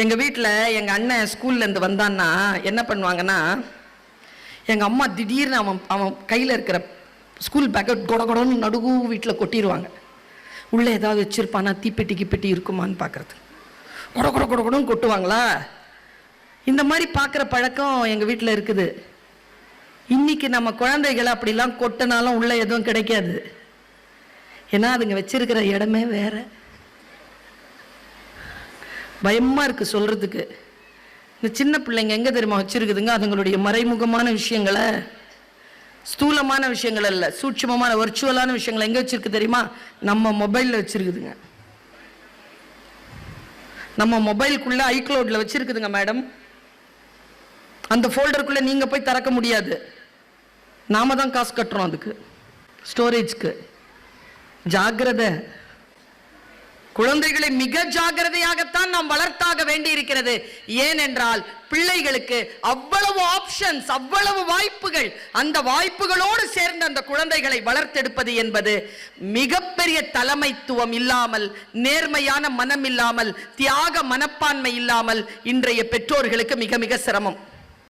எங்கள் வீட்டில் எங்கள் அண்ணன் ஸ்கூல்லேருந்து வந்தான்னா என்ன பண்ணுவாங்கன்னா எங்கள் அம்மா திடீர்னு அவன் அவன் கையில் இருக்கிற ஸ்கூல் பேக்கை கொட கொடன்னு நடுவு வீட்டில் கொட்டிடுவாங்க உள்ளே ஏதாவது வச்சுருப்பானா தீப்பெட்டி கிப்பெட்டி இருக்குமான்னு பார்க்குறது கொட கொட கொட கொடன்னு கொட்டுவாங்களா? இந்த மாதிரி பார்க்குற பழக்கம் எங்கள் வீட்டில் இருக்குது. இன்னைக்கு நம்ம குழந்தைகளை அப்படிலாம் கொட்டினாலும் உள்ளே எதுவும் கிடைக்காது. ஏன்னா அதுங்க வச்சுருக்கிற இடமே வேறு. பயமாக இருக்குது சொல்கிறதுக்கு இந்த சின்ன பிள்ளைங்க எங்கே தெரியுமா வச்சுருக்குதுங்க? அதுங்களுடைய மறைமுகமான விஷயங்களை. ஸ்தூலமான விஷயங்கள் அல்ல சூட்சுமமான வர்ச்சுவலான விஷயங்களை எங்கே வச்சுருக்கு தெரியுமா? நம்ம மொபைலில் வச்சிருக்குதுங்க. நம்ம மொபைலுக்குள்ளே ஐக்ளவுடில் வச்சுருக்குதுங்க மேடம் அந்த ஃபோல்டருக்குள்ளே நீங்கள் போய் திறக்க முடியாது. நாம தான் காசு கட்டுறோம் அதுக்கு. ஸ்டோரேஜ்க்கு ஜாக்கிரதை. குழந்தைகளை மிக ஜாக்கிரதையாகத்தான் நாம் வளர்த்தாக வேண்டி இருக்கிறது ஏனென்றால் பிள்ளைகளுக்கு அவ்வளவு ஆப்ஷன்ஸ் அவ்வளவு வாய்ப்புகள் அந்த வாய்ப்புகளோடு சேர்ந்து அந்த குழந்தைகளை வளர்த்தெடுப்பது என்பது மிகப்பெரிய தலைமைத்துவம் இல்லாமல் நேர்மையான மனம் இல்லாமல் தியாக மனப்பான்மை இல்லாமல் இன்றைய பெற்றோர்களுக்கு மிக மிக சிரமம்.